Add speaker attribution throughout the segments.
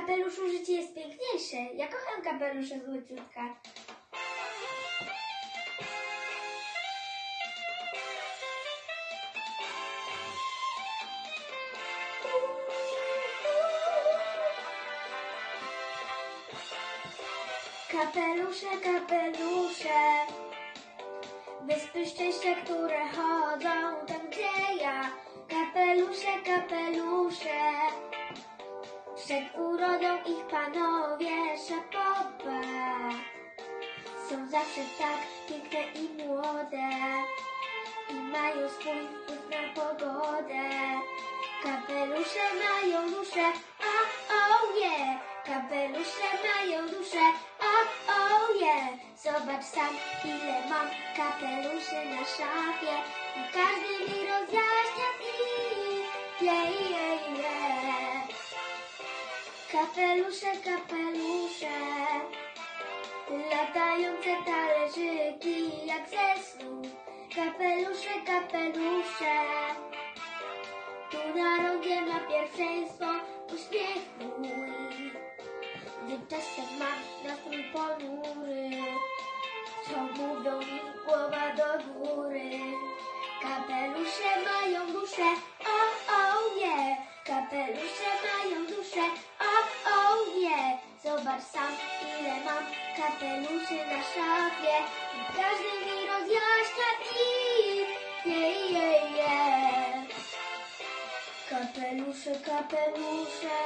Speaker 1: kapeluszu życie jest piękniejsze. Ja kocham kapelusze złociutka. Kapelusze, kapelusze, wyspy szczęścia, które chodzą przed urodą ich panowie szapoba. Są zawsze tak piękne i młode i mają swój wpływ na pogodę. Kapelusze mają duszę, a o nie! Kapelusze mają duszę, a o nie! Zobacz sam, ile mam kapeluszy na szafie i każdy mi rozjaśnia i je, je, je. Kapelusze, kapelusze, latające talerzyki jak ze snu. Kapelusze, kapelusze, tu na rondzie ma pierwszeństwo uśmiech mój. Gdy czasem mam nastrój ponury, co mówią mi głowa do góry. Kapelusze mają duszę, kapeluszy na szafie. I każdy mi rozjaśnia i je, je, je. Kapelusze, kapelusze,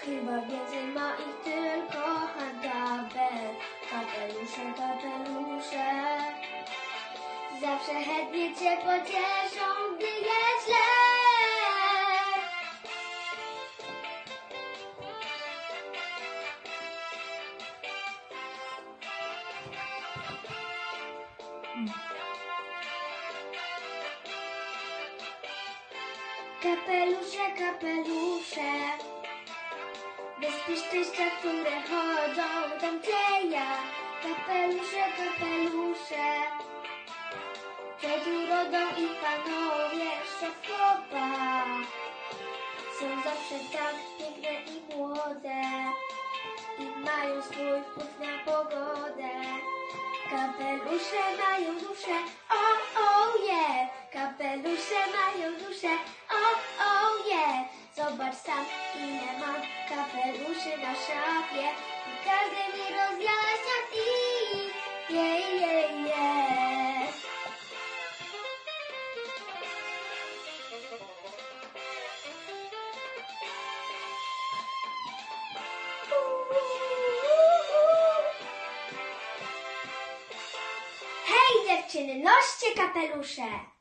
Speaker 1: chyba więcej ma ich tylko handabel. Kapelusze, kapelusze, zawsze chętnie cię pocieszą, gdy jest źle. Kapelusze, kapelusze, szczęścia, które chodzą tam, gdzie ja. Kapelusze, kapelusze, przed urodą i panowie szefowa. Są zawsze tak piękne i młode i mają swój wpływ na pogodę. Kapelusze mają duszę, o, o, je. Kapelusze mają duszę, o, o, je. Zobacz sam, ile mam kapeluszy na szafie. I każdy mi rozjaśnia i dziewczyny, noście kapelusze!